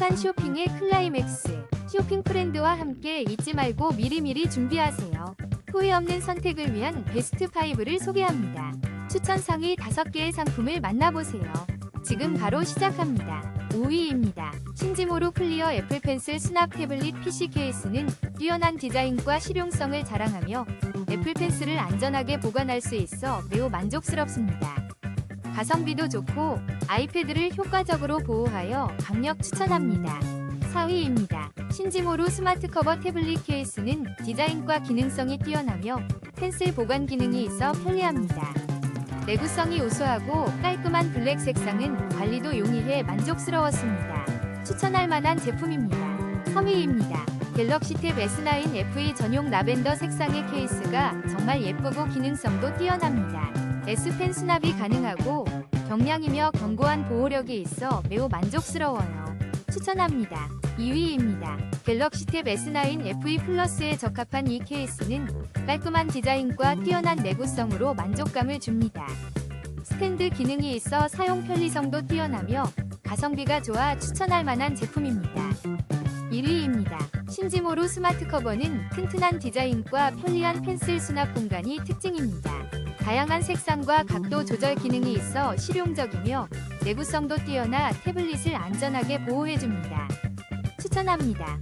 촉촉한 쇼핑의 클라이맥스. 쇼핑 프렌드와 함께 잊지 말고 미리미리 준비하세요. 후회 없는 선택을 위한 베스트 5를 소개합니다. 추천 상위 5개의 상품을 만나보세요. 지금 바로 시작합니다. 5위입니다. 신지모로 클리어 애플 펜슬 수납 태블릿 PC 케이스는 뛰어난 디자인과 실용성을 자랑하며 애플 펜슬을 안전하게 보관할 수 있어 매우 만족스럽습니다. 가성비도 좋고 아이패드를 효과적으로 보호하여 강력 추천합니다. 4위입니다. 신지모로 스마트 커버 태블릿 케이스는 디자인과 기능성이 뛰어나며 펜슬 보관 기능이 있어 편리합니다. 내구성이 우수하고 깔끔한 블랙 색상은 관리도 용이해 만족스러웠습니다. 추천할 만한 제품입니다. 3위입니다. 갤럭시 탭 S9 FE 전용 라벤더 색상의 케이스가 정말 예쁘고 기능성도 뛰어납니다. S펜 수납이 가능하고 경량이며 견고한 보호력이 있어 매우 만족스러워요. 추천합니다. 2위입니다. 갤럭시 탭 S9 FE 플러스에 적합한 이 케이스는 깔끔한 디자인과 뛰어난 내구성으로 만족감을 줍니다. 스탠드 기능이 있어 사용 편리성도 뛰어나며 가성비가 좋아 추천할 만한 제품입니다. 1위입니다. 신지모로 스마트 커버는 튼튼한 디자인과 편리한 펜슬 수납 공간이 특징입니다. 다양한 색상과 각도 조절 기능이 있어 실용적이며 내구성도 뛰어나 태블릿을 안전하게 보호해줍니다. 추천합니다.